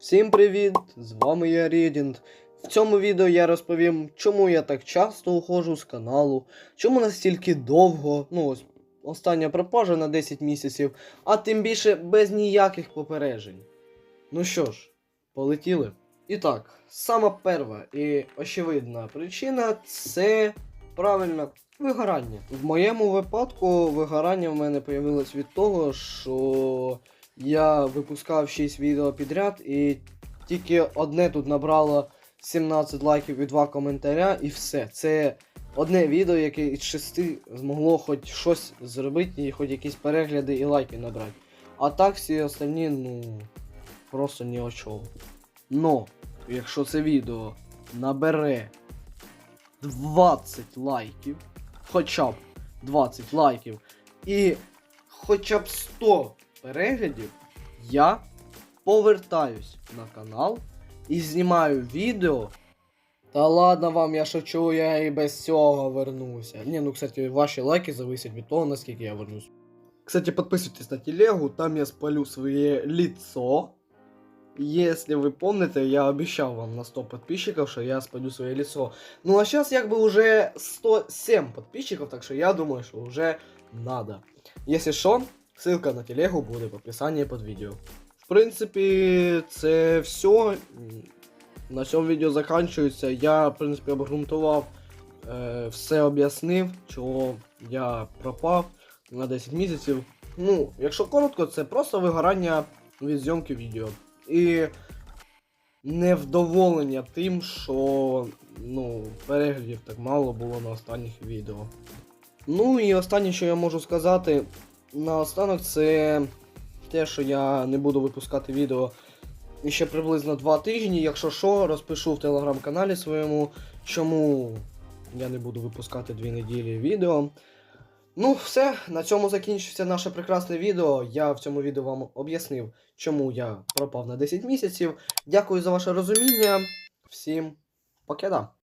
Всім привіт! З вами я Рідінт. В цьому відео я розповім, чому я так часто уходжу з каналу, чому настільки довго, ну ось остання пропажа на 10 місяців, а тим більше без ніяких попереджень. Ну що ж, полетіли. І так, сама перша і очевидна причина це правильно вигорання. В моєму випадку вигорання в мене появилось від того, що я випускав 6 відео підряд, і тільки одне тут набрало 17 лайків і 2 коментаря, і все. Це одне відео, яке із 6 змогло хоч щось зробити, і хоч якісь перегляди і лайки набрати. А так всі остальні, ну, просто ні о чому. Но, якщо це відео набере 20 лайків, хоча б 20 лайків, і хоча б 100 переглядів, я повертаюсь на канал і знімаю відео. Та ладно вам, я шучу, я і без цього вернуся. Ні, ну, кстати, ваші лайки зависять від того, наскільки я вернусь. Кстати, подписывайтесь на телегу, там я спалю своє лицо. Если вы помните, я обещал вам на 100 подписчиков, что я спалю свое лицо. Ну а сейчас как бы уже 107 подписчиков, так что я думаю, что уже надо. Если что, ссылка на телегу буде в описании под відео. В принципі, це все. На цьому відео закінчується. Я, в принципі, обґрунтував, е, все об'яснив, чого я пропав на 10 місяців. Ну, якщо коротко, це просто вигорання від зйомки відео. І невдоволення тим, що ну, переглядів так мало було на останніх відео. Ну і останнє, що я можу сказати наостанок, це те, що я не буду випускати відео ще приблизно 2 тижні. Якщо що, розпишу в телеграм-каналі своєму, чому я не буду випускати 2 неділі відео. Ну, все, на цьому закінчиться наше прекрасне відео. Я в цьому відео вам об'яснив, чому я пропав на 10 місяців. Дякую за ваше розуміння. Всім покеда!